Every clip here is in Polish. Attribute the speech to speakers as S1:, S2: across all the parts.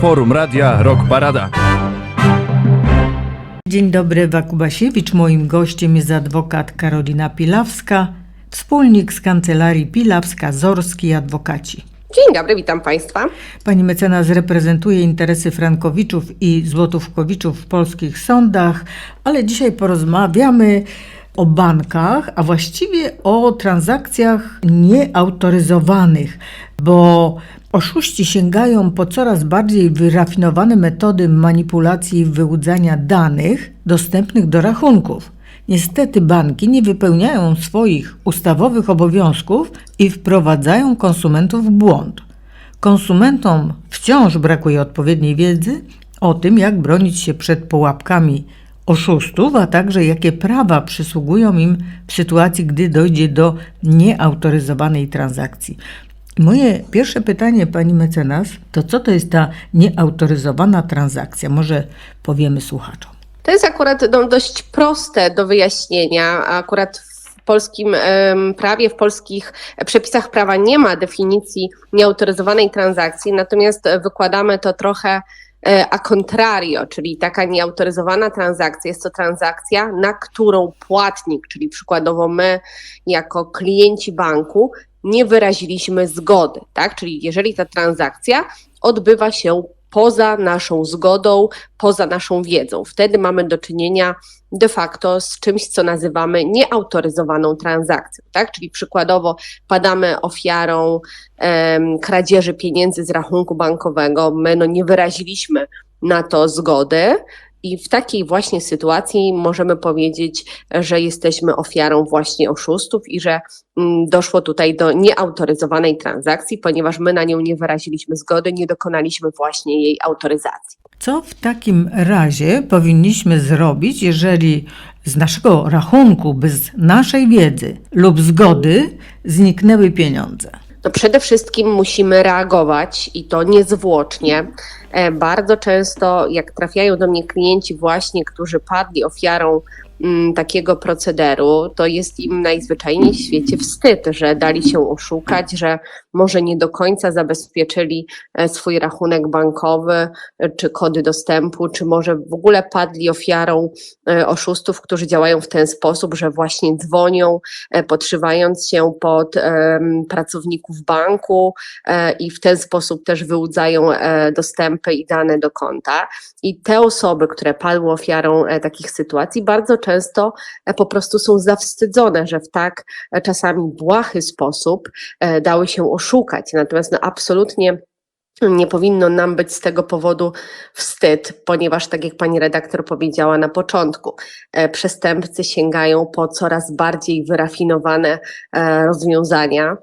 S1: Forum Radia Rock Parada.
S2: Dzień dobry, Ewa Kubasiewicz. Moim gościem jest adwokat Karolina Pilawska, wspólnik z kancelarii Pilawska-Zorski Adwokaci.
S3: Dzień dobry, witam Państwa.
S2: Pani mecenas reprezentuje interesy Frankowiczów i Złotówkowiczów w polskich sądach, ale dzisiaj porozmawiamy o bankach, a właściwie o transakcjach nieautoryzowanych, bo oszuści sięgają po coraz bardziej wyrafinowane metody manipulacji i wyłudzania danych dostępnych do rachunków. Niestety banki nie wypełniają swoich ustawowych obowiązków i wprowadzają konsumentów w błąd. Konsumentom wciąż brakuje odpowiedniej wiedzy o tym, jak bronić się przed pułapkami oszustów, a także jakie prawa przysługują im w sytuacji, gdy dojdzie do nieautoryzowanej transakcji. Moje pierwsze pytanie, pani mecenas, to co to jest ta nieautoryzowana transakcja? Może powiemy słuchaczom.
S3: To jest akurat no, dość proste do wyjaśnienia. Akurat w polskim prawie, w polskich przepisach prawa nie ma definicji nieautoryzowanej transakcji, natomiast wykładamy to trochę e, a contrario, czyli taka nieautoryzowana transakcja jest to transakcja, na którą płatnik, czyli przykładowo my jako klienci banku, nie wyraziliśmy zgody, tak? Czyli jeżeli ta transakcja odbywa się poza naszą zgodą, poza naszą wiedzą. Wtedy mamy do czynienia de facto z czymś, co nazywamy nieautoryzowaną transakcją, tak? Czyli przykładowo padamy ofiarą em, kradzieży pieniędzy z rachunku bankowego, my no nie wyraziliśmy na to zgody, i w takiej właśnie sytuacji możemy powiedzieć, że jesteśmy ofiarą właśnie oszustów i że mm, doszło tutaj do nieautoryzowanej transakcji, ponieważ my na nią nie wyraziliśmy zgody, nie dokonaliśmy właśnie jej autoryzacji.
S2: Co w takim razie powinniśmy zrobić, jeżeli z naszego rachunku bez naszej wiedzy lub zgody zniknęły pieniądze?
S3: No przede wszystkim musimy reagować i to niezwłocznie. E, Bardzo często, jak trafiają do mnie klienci, właśnie, którzy padli ofiarą takiego procederu, to jest im najzwyczajniej w świecie wstyd, że dali się oszukać, że może nie do końca zabezpieczyli e, swój rachunek bankowy, e, czy kody dostępu, czy może w ogóle padli ofiarą e, oszustów, którzy działają w ten sposób, że właśnie dzwonią, podszywając się pod pracowników banku i w ten sposób też wyłudzają dostępy i dane do konta. I te osoby, które padły ofiarą takich sytuacji, bardzo często e, po prostu są zawstydzone, że w tak e, czasami błahy sposób e, dały się oszukać. Natomiast no, absolutnie nie powinno nam być z tego powodu wstyd, ponieważ, tak jak pani redaktor powiedziała na początku, przestępcy sięgają po coraz bardziej wyrafinowane rozwiązania.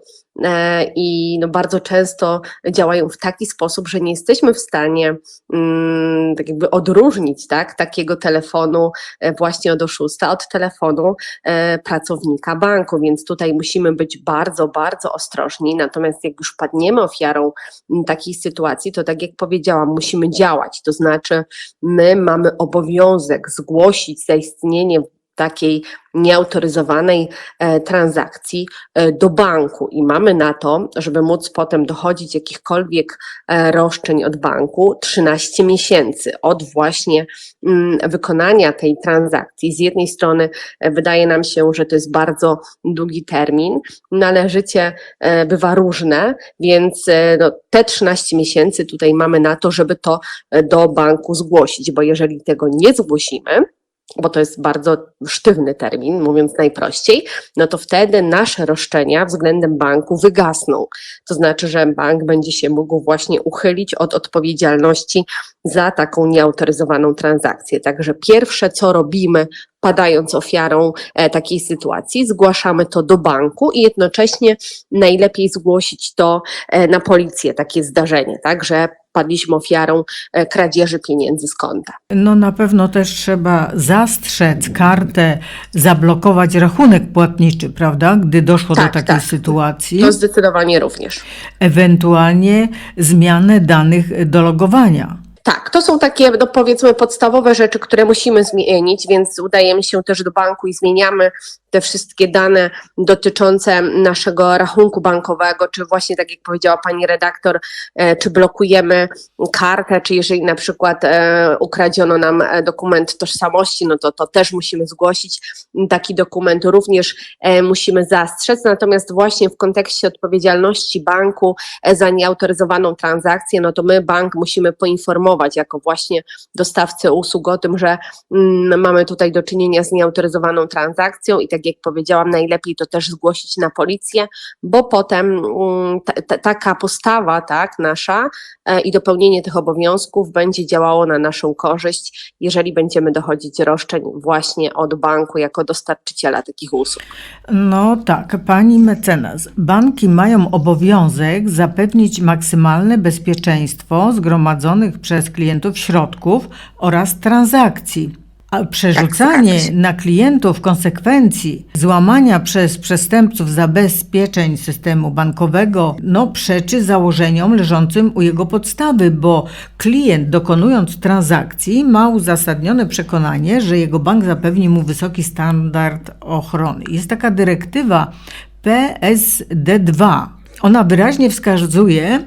S3: E, I no bardzo często działają w taki sposób, że nie jesteśmy w stanie mm, tak jakby odróżnić tak, takiego telefonu e, właśnie od oszusta od telefonu e, pracownika banku, więc tutaj musimy być bardzo, bardzo ostrożni. Natomiast jak już padniemy ofiarą m, takiej sytuacji, to tak jak powiedziałam, musimy działać. To znaczy, my mamy obowiązek zgłosić zaistnienie takiej nieautoryzowanej e, transakcji e, do banku i mamy na to, żeby móc potem dochodzić jakichkolwiek e, roszczeń od banku 13 miesięcy od właśnie mm, wykonania tej transakcji. Z jednej strony wydaje nam się, że to jest bardzo długi termin, no ale życie bywa różne, więc no, te 13 miesięcy tutaj mamy na to, żeby to do banku zgłosić, bo jeżeli tego nie zgłosimy, bo to jest bardzo sztywny termin, mówiąc najprościej, no to wtedy nasze roszczenia względem banku wygasną. To znaczy, że bank będzie się mógł właśnie uchylić od odpowiedzialności za taką nieautoryzowaną transakcję. Także pierwsze, co robimy, padając ofiarą e, takiej sytuacji, zgłaszamy to do banku i jednocześnie najlepiej zgłosić to e, na policję, takie zdarzenie, tak, że padliśmy ofiarą e, kradzieży pieniędzy z konta.
S2: No na pewno też trzeba zastrzec kartę, zablokować rachunek płatniczy, prawda? Gdy doszło do
S3: Tak,
S2: takiej
S3: tak.
S2: sytuacji.
S3: To zdecydowanie również.
S2: Ewentualnie zmianę danych do logowania.
S3: Tak, to są takie, no powiedzmy, podstawowe rzeczy, które musimy zmienić, więc udajemy się też do banku i zmieniamy te wszystkie dane dotyczące naszego rachunku bankowego, czy właśnie tak jak powiedziała pani redaktor, e, czy blokujemy kartę, czy jeżeli na przykład e, ukradziono nam e, dokument tożsamości, no to to też musimy zgłosić taki dokument, również musimy zastrzec, natomiast właśnie w kontekście odpowiedzialności banku za nieautoryzowaną transakcję, no to my bank musimy poinformować jako właśnie dostawcę usług o tym, że mm, mamy tutaj do czynienia z nieautoryzowaną transakcją i tak jak powiedziałam, najlepiej to też zgłosić na policję, bo potem mm, ta, ta, taka postawa tak, nasza e, i dopełnienie tych obowiązków będzie działało na naszą korzyść, jeżeli będziemy dochodzić roszczeń właśnie od banku jako dostarczyciela takich usług.
S2: No tak, pani mecenas. Banki mają obowiązek zapewnić maksymalne bezpieczeństwo zgromadzonych przez klientów środków oraz transakcji. A przerzucanie
S3: się.
S2: na klientów konsekwencji złamania przez przestępców zabezpieczeń systemu bankowego no, przeczy założeniom leżącym u jego podstawy, bo klient dokonując transakcji ma uzasadnione przekonanie, że jego bank zapewni mu wysoki standard ochrony. Jest taka dyrektywa PSD2. Ona wyraźnie wskazuje,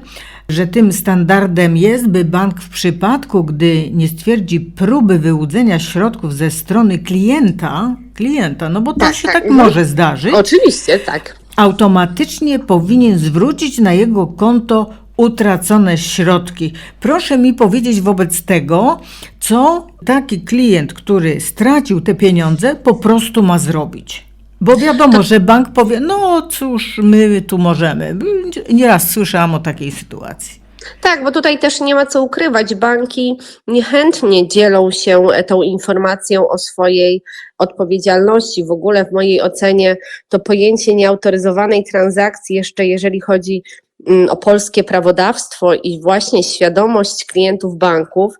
S2: że tym standardem jest, by bank w przypadku, gdy nie stwierdzi próby wyłudzenia środków ze strony klienta, klienta, no bo to
S3: Tak,
S2: się
S3: tak,
S2: tak
S3: mhm.
S2: może zdarzyć,
S3: Oczywiście, tak.
S2: automatycznie powinien zwrócić na jego konto utracone środki. Proszę mi powiedzieć wobec tego, co taki klient, który stracił te pieniądze, po prostu ma zrobić. Bo wiadomo, że bank powie, no cóż, my tu możemy. Nieraz słyszałam o takiej sytuacji.
S3: Tak, bo tutaj też nie ma co ukrywać. Banki niechętnie dzielą się e, tą informacją o swojej odpowiedzialności. W ogóle w mojej ocenie to pojęcie nieautoryzowanej transakcji, jeszcze jeżeli chodzi o polskie prawodawstwo i właśnie świadomość klientów banków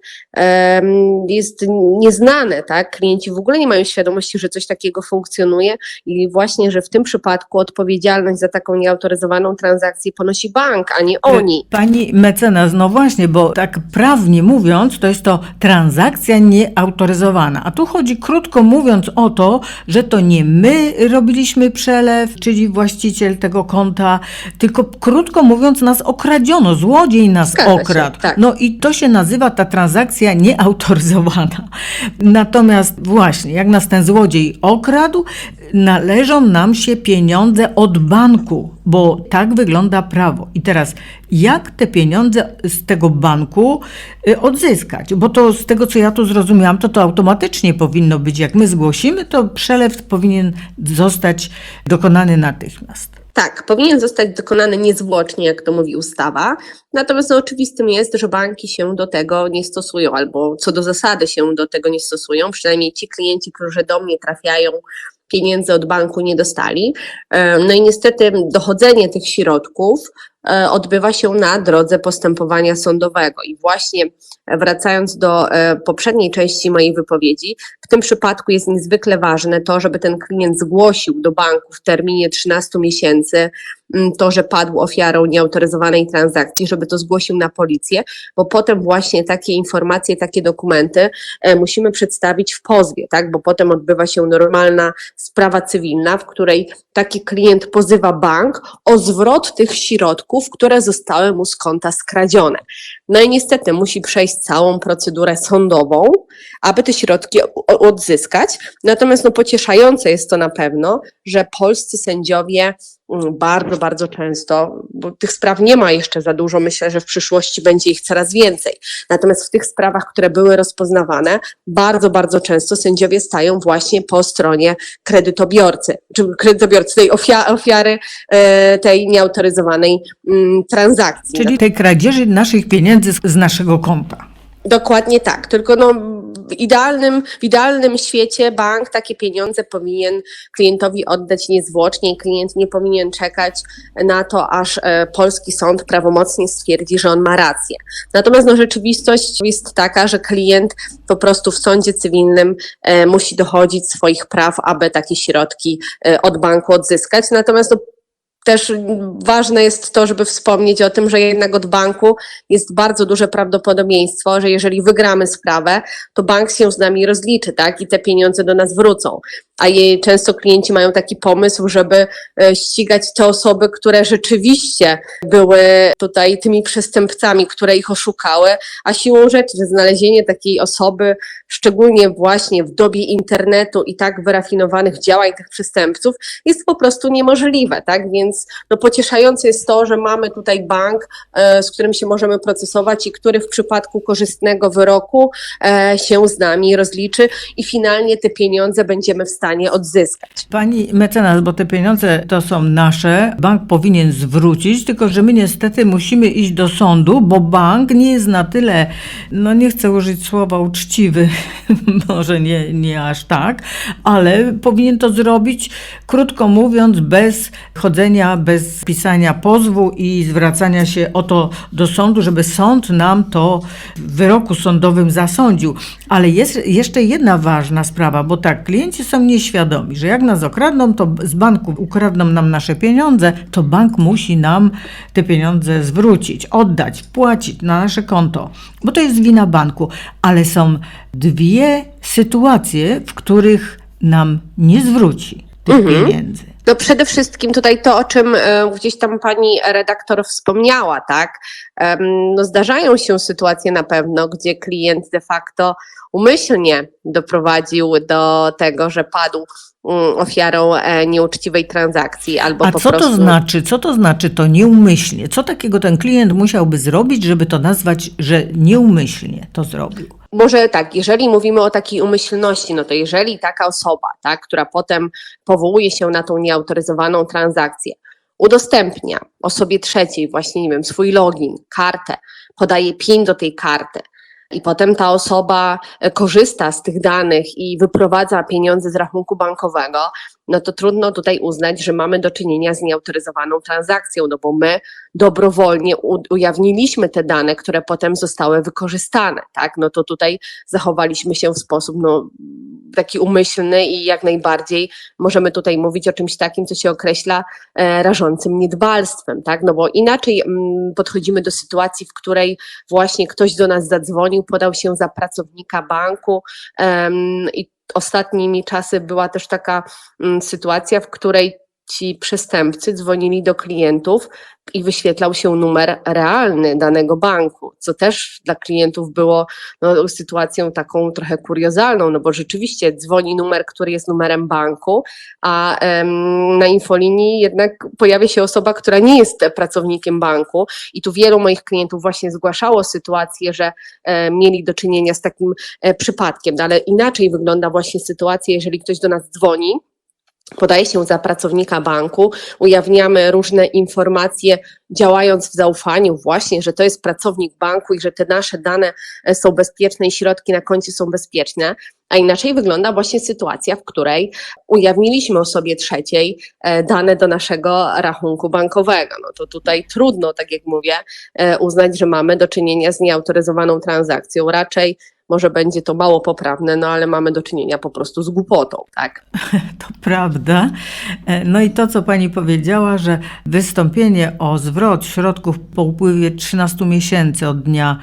S3: jest nieznane, tak? Klienci w ogóle nie mają świadomości, że coś takiego funkcjonuje i właśnie, że w tym przypadku odpowiedzialność za taką nieautoryzowaną transakcję ponosi bank, a nie oni.
S2: Pani mecenas, no właśnie, bo tak prawnie mówiąc, to jest to transakcja nieautoryzowana. A tu chodzi krótko mówiąc o to, że to nie my robiliśmy przelew, czyli właściciel tego konta, tylko krótko mówiąc nas okradziono, złodziej nas
S3: Zgadza się,
S2: okradł.
S3: tak.
S2: No i to się nazywa ta transakcja nieautoryzowana. Natomiast właśnie, jak nas ten złodziej okradł, należą nam się pieniądze od banku, bo tak wygląda prawo. I teraz, jak te pieniądze z tego banku y, odzyskać? Bo to z tego, co ja tu zrozumiałam, to to automatycznie powinno być. Jak my zgłosimy, to przelew powinien zostać dokonany natychmiast.
S3: Tak, powinien zostać dokonany niezwłocznie, jak to mówi ustawa. Natomiast no, oczywistym jest, że banki się do tego nie stosują, albo co do zasady się do tego nie stosują. Przynajmniej ci klienci, którzy do mnie trafiają, pieniędzy od banku nie dostali. E, No i niestety dochodzenie tych środków odbywa się na drodze postępowania sądowego. I właśnie e, wracając do e, poprzedniej części mojej wypowiedzi, w tym przypadku jest niezwykle ważne to, żeby ten klient zgłosił do banku w terminie 13 miesięcy mm, to, że padł ofiarą nieautoryzowanej transakcji, żeby to zgłosił na policję, bo potem właśnie takie informacje, takie dokumenty e, musimy przedstawić w pozwie, tak? Bo potem odbywa się normalna sprawa cywilna, w której taki klient pozywa bank o zwrot tych środków, które zostały mu z konta skradzione. No i niestety musi przejść całą procedurę sądową, aby te środki odzyskać. Natomiast no, pocieszające jest to na pewno, że polscy sędziowie bardzo, bardzo często, bo tych spraw nie ma jeszcze za dużo, myślę, że w przyszłości będzie ich coraz więcej. Natomiast w tych sprawach, które były rozpoznawane, bardzo, bardzo często sędziowie stają właśnie po stronie kredytobiorcy, czy kredytobiorcy tej ofia- ofiary e, tej nieautoryzowanej mm, transakcji.
S2: Czyli tej kradzieży naszych pieniędzy z naszego konta.
S3: Dokładnie tak, tylko no, w, idealnym, w idealnym świecie bank takie pieniądze powinien klientowi oddać niezwłocznie i klient nie powinien czekać na to, aż e, polski sąd prawomocnie stwierdzi, że on ma rację. Natomiast no, rzeczywistość jest taka, że klient po prostu w sądzie cywilnym e, musi dochodzić swoich praw, aby takie środki e, od banku odzyskać. Natomiast no, też ważne jest to, żeby wspomnieć o tym, że jednak od banku jest bardzo duże prawdopodobieństwo, że jeżeli wygramy sprawę, to bank się z nami rozliczy, tak? I te pieniądze do nas wrócą. A jej często klienci mają taki pomysł, żeby e, ścigać te osoby, które rzeczywiście były tutaj tymi przestępcami, które ich oszukały, a siłą rzeczy znalezienie takiej osoby, szczególnie właśnie w dobie internetu i tak wyrafinowanych działań tych przestępców, jest po prostu niemożliwe, tak? Więc no, pocieszające jest to, że mamy tutaj bank, e, z którym się możemy procesować i który w przypadku korzystnego wyroku e, się z nami rozliczy i finalnie te pieniądze będziemy w stanie odzyskać.
S2: Pani mecenas, bo te pieniądze to są nasze, bank powinien zwrócić, tylko że my niestety musimy iść do sądu, bo bank nie jest na tyle, no nie chcę użyć słowa uczciwy, może nie, nie aż tak, ale powinien to zrobić, krótko mówiąc, bez chodzenia, bez pisania pozwu i zwracania się o to do sądu, żeby sąd nam to w wyroku sądowym zasądził. Ale jest jeszcze jedna ważna sprawa, bo tak, klienci są nieświadomi, że jak nas okradną, to z banku ukradną nam nasze pieniądze, to bank musi nam te pieniądze zwrócić, oddać, płacić na nasze konto, bo to jest wina banku. Ale są dwie sytuacje, w których nam nie zwróci tych
S3: Mhm.
S2: pieniędzy.
S3: No przede wszystkim tutaj to, o czym e, gdzieś tam pani redaktor wspomniała, tak? No zdarzają się sytuacje na pewno, gdzie klient de facto umyślnie doprowadził do tego, że padł ofiarą e, nieuczciwej transakcji albo
S2: A
S3: po
S2: co
S3: prostu...
S2: to znaczy? Co to znaczy to nieumyślnie? Co takiego ten klient musiałby zrobić, żeby to nazwać, że nieumyślnie to zrobił?
S3: Może tak, jeżeli mówimy o takiej umyślności, no to jeżeli taka osoba, tak, która potem powołuje się na tą nieautoryzowaną transakcję, udostępnia osobie trzeciej właśnie, nie wiem, swój login, kartę, podaje PIN do tej karty i potem ta osoba e, korzysta z tych danych i wyprowadza pieniądze z rachunku bankowego, no to trudno tutaj uznać, że mamy do czynienia z nieautoryzowaną transakcją, no bo my dobrowolnie ujawniliśmy te dane, które potem zostały wykorzystane, tak? No to tutaj zachowaliśmy się w sposób no, taki umyślny i jak najbardziej możemy tutaj mówić o czymś takim, co się określa e, rażącym niedbalstwem, tak? No bo inaczej mm, podchodzimy do sytuacji, w której właśnie ktoś do nas zadzwonił, podał się za pracownika banku em, i ostatnimi czasy była też taka mm, sytuacja, w której ci przestępcy dzwonili do klientów i wyświetlał się numer realny danego banku, co też dla klientów było no, sytuacją taką trochę kuriozalną, no bo rzeczywiście dzwoni numer, który jest numerem banku, a em, na infolinii jednak pojawia się osoba, która nie jest pracownikiem banku i tu wielu moich klientów właśnie zgłaszało sytuację, że e, mieli do czynienia z takim e, przypadkiem, no, ale inaczej wygląda właśnie sytuacja, jeżeli ktoś do nas dzwoni, podaje się za pracownika banku, ujawniamy różne informacje, działając w zaufaniu, właśnie, że to jest pracownik banku i że te nasze dane e, są bezpieczne i środki na koncie są bezpieczne. A inaczej wygląda właśnie sytuacja, w której ujawniliśmy osobie trzeciej e, dane do naszego rachunku bankowego. No to tutaj trudno, tak jak mówię, e, uznać, że mamy do czynienia z nieautoryzowaną transakcją. Raczej może będzie to mało poprawne, no ale mamy do czynienia po prostu z głupotą, tak?
S2: To prawda. E, No i to, co pani powiedziała, że wystąpienie o zwrot środków po upływie 13 miesięcy od dnia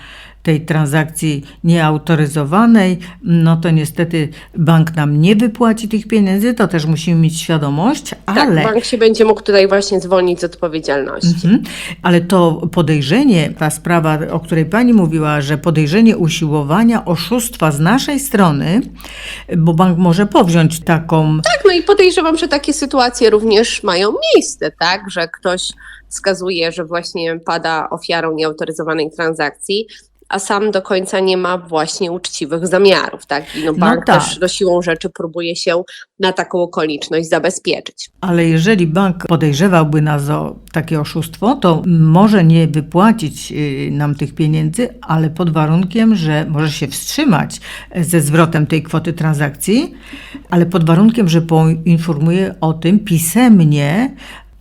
S2: tej transakcji nieautoryzowanej, no to niestety bank nam nie wypłaci tych pieniędzy, to też musimy mieć świadomość, ale...
S3: Tak, bank się będzie mógł tutaj właśnie zwolnić z odpowiedzialności.
S2: Mhm. Ale to podejrzenie, ta sprawa, o której pani mówiła, że podejrzenie usiłowania oszustwa z naszej strony, bo bank może powziąć taką
S3: Tak, no i podejrzewam, że takie sytuacje również mają miejsce, tak, że ktoś wskazuje, że właśnie pada ofiarą nieautoryzowanej transakcji, a sam do końca nie ma właśnie uczciwych zamiarów, tak? I no
S2: No
S3: bank
S2: tak.
S3: też do siłą rzeczy próbuje się na taką okoliczność zabezpieczyć.
S2: Ale jeżeli bank podejrzewałby nas o takie oszustwo, to może nie wypłacić y, nam tych pieniędzy, ale pod warunkiem, że może się wstrzymać ze zwrotem tej kwoty transakcji, ale pod warunkiem, że poinformuje o tym pisemnie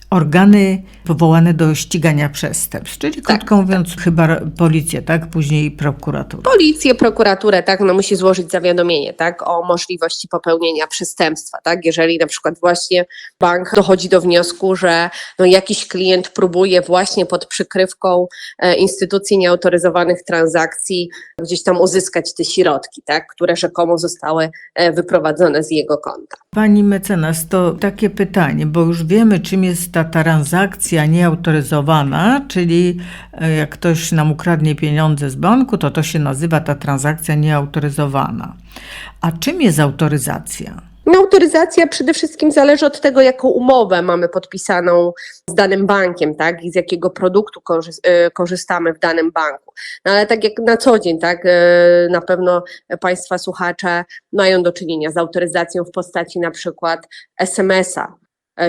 S2: organy powołane do ścigania przestępstw, czyli krótko mówiąc chyba policję, tak? Później prokuraturę.
S3: Policję, prokuraturę, tak, no musi złożyć zawiadomienie, tak, o możliwości popełnienia przestępstwa, tak, jeżeli na przykład właśnie bank dochodzi do wniosku, że no jakiś klient próbuje właśnie pod przykrywką e, instytucji nieautoryzowanych transakcji gdzieś tam uzyskać te środki, tak, które rzekomo zostały e, wyprowadzone z jego konta.
S2: Pani mecenas, to takie pytanie, bo już wiemy, czym jest ta transakcja nieautoryzowana, czyli e, jak ktoś nam ukradnie pieniądze z banku, to to się nazywa ta transakcja nieautoryzowana. A czym jest autoryzacja?
S3: No, autoryzacja przede wszystkim zależy od tego, jaką umowę mamy podpisaną z danym bankiem, tak, i z jakiego produktu e, korzystamy w danym banku. No, ale tak jak na co dzień, tak, e, na pewno Państwa słuchacze mają do czynienia z autoryzacją w postaci na przykład SMS-a,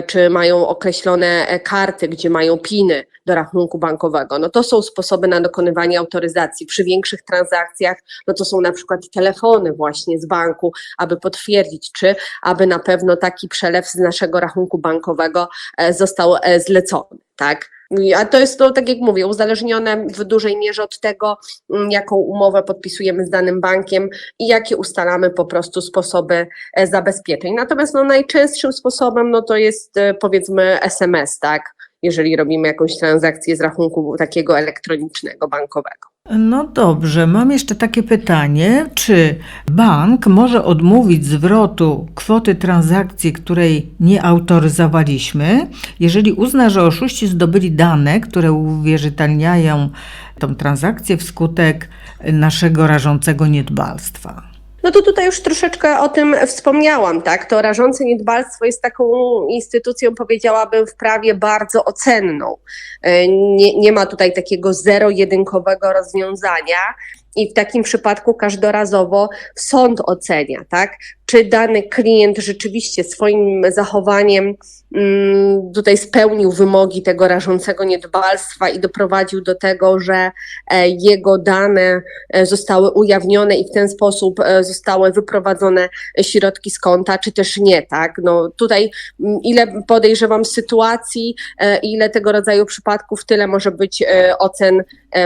S3: czy mają określone e, karty, gdzie mają piny do rachunku bankowego. No to są sposoby na dokonywanie autoryzacji. Przy większych transakcjach, no to są na przykład telefony właśnie z banku, aby potwierdzić, czy aby na pewno taki przelew z naszego rachunku bankowego e, został e, zlecony, tak? A to jest, to, tak jak mówię, uzależnione w dużej mierze od tego, mm, jaką umowę podpisujemy z danym bankiem i jakie ustalamy po prostu sposoby e, zabezpieczeń. Natomiast no, najczęstszym sposobem no, to jest e, powiedzmy SMS, tak? Jeżeli robimy jakąś transakcję z rachunku takiego elektronicznego, bankowego.
S2: No dobrze, mam jeszcze takie pytanie. Czy bank może odmówić zwrotu kwoty transakcji, której nie autoryzowaliśmy, jeżeli uzna, że oszuści zdobyli dane, które uwierzytelniają tą transakcję wskutek naszego rażącego niedbalstwa?
S3: No to tutaj już troszeczkę o tym wspomniałam, tak? To rażące niedbalstwo jest taką instytucją, powiedziałabym, w prawie bardzo ocenną. E, Nie, nie ma tutaj takiego zero-jedynkowego rozwiązania i w takim przypadku każdorazowo sąd ocenia, tak? Czy dany klient rzeczywiście swoim zachowaniem mm, tutaj spełnił wymogi tego rażącego niedbalstwa i doprowadził do tego, że e, jego dane e, zostały ujawnione i w ten sposób e, zostały wyprowadzone środki z konta, czy też nie, tak? No tutaj mm, ile podejrzewam sytuacji, ile tego rodzaju przypadków, tyle może być ocen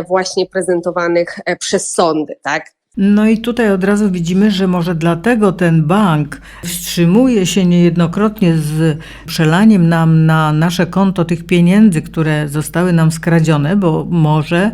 S3: właśnie prezentowanych przez sądy, tak?
S2: No i tutaj od razu widzimy, że może dlatego ten bank wstrzymuje się niejednokrotnie z przelaniem nam na nasze konto tych pieniędzy, które zostały nam skradzione, bo może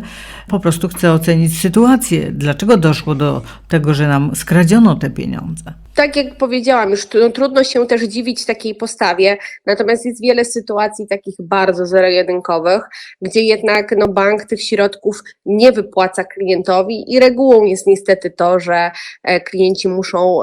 S2: po prostu chce ocenić sytuację. Dlaczego doszło do tego, że nam skradziono te pieniądze?
S3: Tak jak powiedziałam, już tru- trudno się też dziwić takiej postawie, natomiast jest wiele sytuacji takich bardzo zero-jedynkowych, gdzie jednak no, bank tych środków nie wypłaca klientowi i regułą jest niestety to, że e, klienci muszą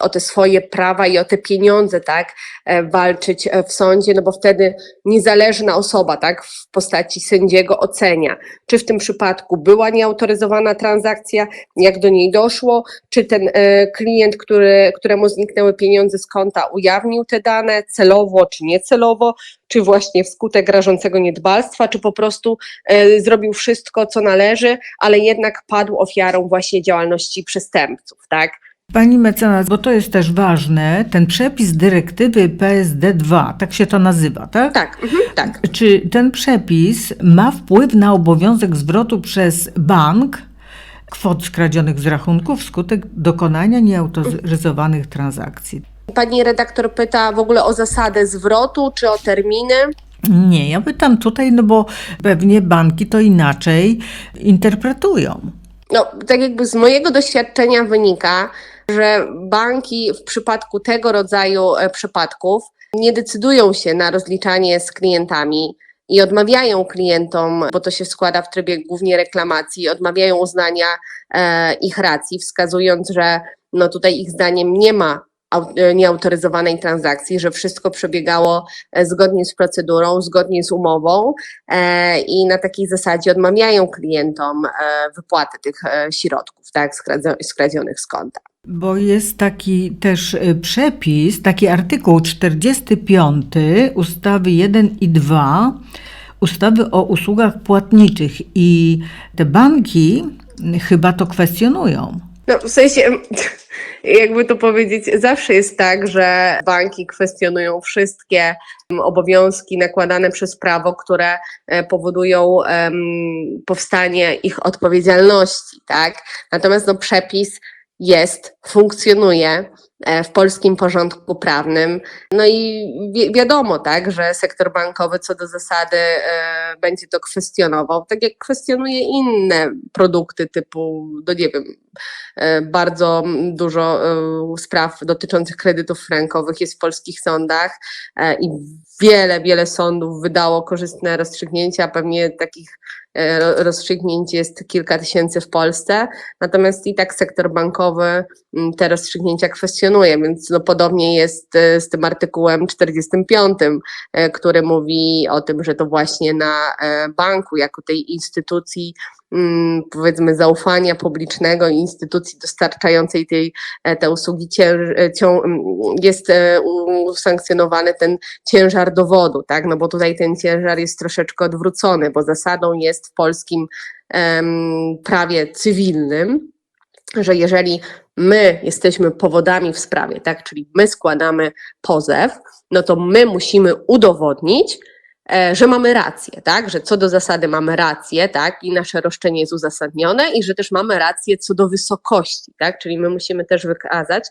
S3: o te swoje prawa i o te pieniądze tak, e, walczyć e, w sądzie, no bo wtedy niezależna osoba tak, w postaci sędziego ocenia, czy w tym przypadku była nieautoryzowana transakcja, jak do niej doszło, czy ten e, klient, który, któremu zniknęły pieniądze z konta, ujawnił te dane celowo czy niecelowo, czy właśnie wskutek rażącego niedbalstwa, czy po prostu e, zrobił wszystko, co należy, ale jednak padł ofiarą właśnie działalności przestępców, tak?
S2: Pani mecenas, bo to jest też ważne, ten przepis dyrektywy PSD2, tak się to nazywa, tak?
S3: Tak, mhm, tak.
S2: Czy ten przepis ma wpływ na obowiązek zwrotu przez bank kwot skradzionych z rachunków wskutek dokonania nieautoryzowanych transakcji?
S3: Pani redaktor pyta w ogóle o zasadę zwrotu, czy o terminy.
S2: Nie, ja pytam tutaj, no bo pewnie banki to inaczej interpretują.
S3: No, tak jakby z mojego doświadczenia wynika, że banki w przypadku tego rodzaju e, przypadków nie decydują się na rozliczanie z klientami i odmawiają klientom, bo to się składa w trybie głównie reklamacji, odmawiają uznania e, ich racji, wskazując, że no tutaj ich zdaniem nie ma e, nieautoryzowanej transakcji, że wszystko przebiegało e, zgodnie z procedurą, zgodnie z umową e, i na takiej zasadzie odmawiają klientom e, wypłaty tych e, środków, tak, skradzionych z konta.
S2: Bo jest taki też y, przepis, taki artykuł 45 ustawy 1 i 2 ustawy o usługach płatniczych i te banki chyba to kwestionują.
S3: No, w sensie, jakby to powiedzieć, zawsze jest tak, że banki kwestionują wszystkie em, obowiązki nakładane przez prawo, które e, powodują em, powstanie ich odpowiedzialności, tak? Natomiast no, przepis jest, funkcjonuje e, w polskim porządku prawnym. No i wi- wiadomo, tak, że sektor bankowy co do zasady e, będzie to kwestionował, tak jak kwestionuje inne produkty typu, no nie wiem, e, bardzo dużo e, spraw dotyczących kredytów frankowych jest w polskich sądach e, i wiele, wiele sądów wydało korzystne rozstrzygnięcia, pewnie takich e, ro- rozstrzygnięć jest kilka tysięcy w Polsce, natomiast i tak sektor bankowy mm, te rozstrzygnięcia kwestionuje, więc no podobnie jest e, z tym artykułem 45, e, który mówi o tym, że to właśnie na banku, jako tej instytucji, powiedzmy zaufania publicznego i instytucji dostarczającej tej, e, te usługi e, mm, jest e, usankcjonowany ten ciężar dowodu, tak? No bo tutaj ten ciężar jest troszeczkę odwrócony, bo zasadą jest w polskim em, prawie cywilnym, że jeżeli my jesteśmy powodami w sprawie, tak, czyli my składamy pozew, no to my musimy udowodnić, że mamy rację, tak, że co do zasady mamy rację, tak, i nasze roszczenie jest uzasadnione i że też mamy rację co do wysokości, tak, czyli my musimy też wykazać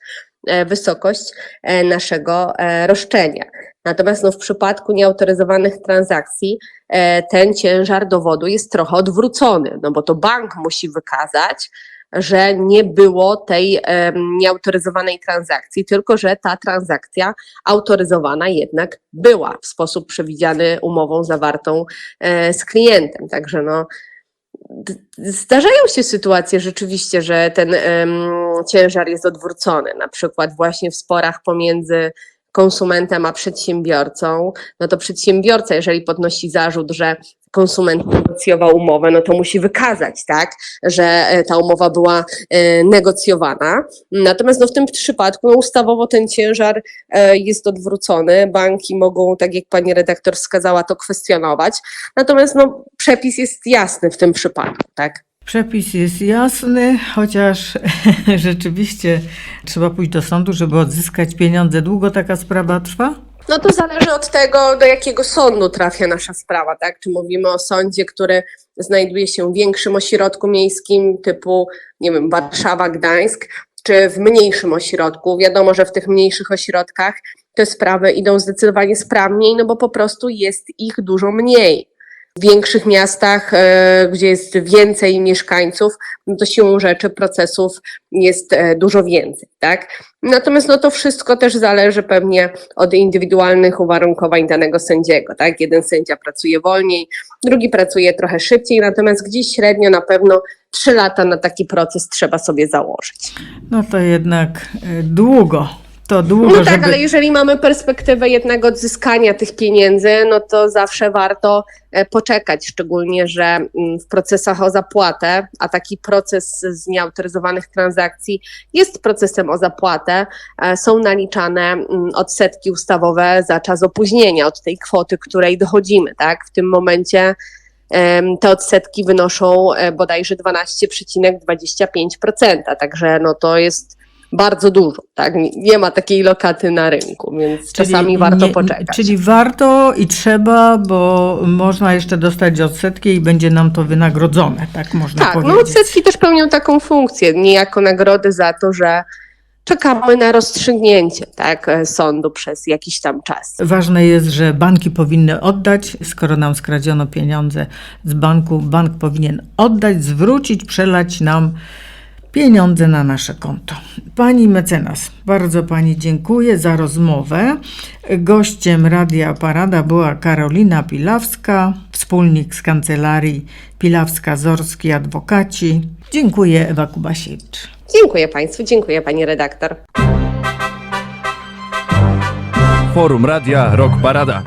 S3: e, wysokość e, naszego e, roszczenia. Natomiast no, w przypadku nieautoryzowanych transakcji e, ten ciężar dowodu jest trochę odwrócony, no bo to bank musi wykazać, że nie było tej nieautoryzowanej transakcji, tylko że ta transakcja autoryzowana jednak była w sposób przewidziany umową zawartą e, z klientem. Także no, zdarzają się sytuacje rzeczywiście, że ten ciężar jest odwrócony, na przykład właśnie w sporach pomiędzy konsumentem a przedsiębiorcą, no to przedsiębiorca, jeżeli podnosi zarzut, że konsument negocjował umowę, no to musi wykazać, tak, że e, ta umowa była e, negocjowana. Natomiast no, w tym przypadku no, ustawowo ten ciężar e, jest odwrócony. Banki mogą, tak jak pani redaktor wskazała, to kwestionować. Natomiast no, przepis jest jasny w tym przypadku, tak.
S2: Przepis jest jasny, chociaż rzeczywiście trzeba pójść do sądu, żeby odzyskać pieniądze. Długo taka sprawa trwa?
S3: No to zależy od tego, do jakiego sądu trafia nasza sprawa, tak? Czy mówimy o sądzie, który znajduje się w większym ośrodku miejskim typu, nie wiem, Warszawa, Gdańsk, czy w mniejszym ośrodku. Wiadomo, że w tych mniejszych ośrodkach te sprawy idą zdecydowanie sprawniej, no bo po prostu jest ich dużo mniej. W większych miastach, e, gdzie jest więcej mieszkańców, no to siłą rzeczy procesów jest e, dużo więcej, tak? Natomiast no to wszystko też zależy pewnie od indywidualnych uwarunkowań danego sędziego, tak? Jeden sędzia pracuje wolniej, drugi pracuje trochę szybciej, natomiast gdzieś średnio na pewno trzy lata na taki proces trzeba sobie założyć.
S2: No to jednak e, długo. To długo,
S3: No tak,
S2: żeby...
S3: ale jeżeli mamy perspektywę jednego odzyskania tych pieniędzy, no to zawsze warto e, poczekać, szczególnie, że mm, w procesach o zapłatę, a taki proces z nieautoryzowanych transakcji jest procesem o zapłatę, e, są naliczane mm, odsetki ustawowe za czas opóźnienia od tej kwoty, której dochodzimy, tak? W tym momencie te odsetki wynoszą e, bodajże 12,25%, także no to jest bardzo dużo, tak? Nie- ma takiej lokaty na rynku, więc czasami warto
S2: nie-
S3: poczekać.
S2: Czyli warto i trzeba, bo można jeszcze dostać odsetki i będzie nam to wynagrodzone, tak można
S3: tak, no
S2: powiedzieć.
S3: odsetki też pełnią taką funkcję, niejako nagrody za to, że czekamy na rozstrzygnięcie tak, sądu przez jakiś tam czas.
S2: Ważne jest, że banki powinny oddać, skoro nam skradziono pieniądze z banku, bank powinien oddać, zwrócić, przelać nam pieniądze na nasze konto. Pani mecenas, bardzo Pani dziękuję za rozmowę. Gościem Radia Parada była Karolina Pilawska, wspólnik z kancelarii Pilawska-Zorski Adwokaci. Dziękuję Ewa Kubasiewicz.
S3: Dziękuję Państwu, dziękuję Pani redaktor.
S1: Forum Radia Rock Parada.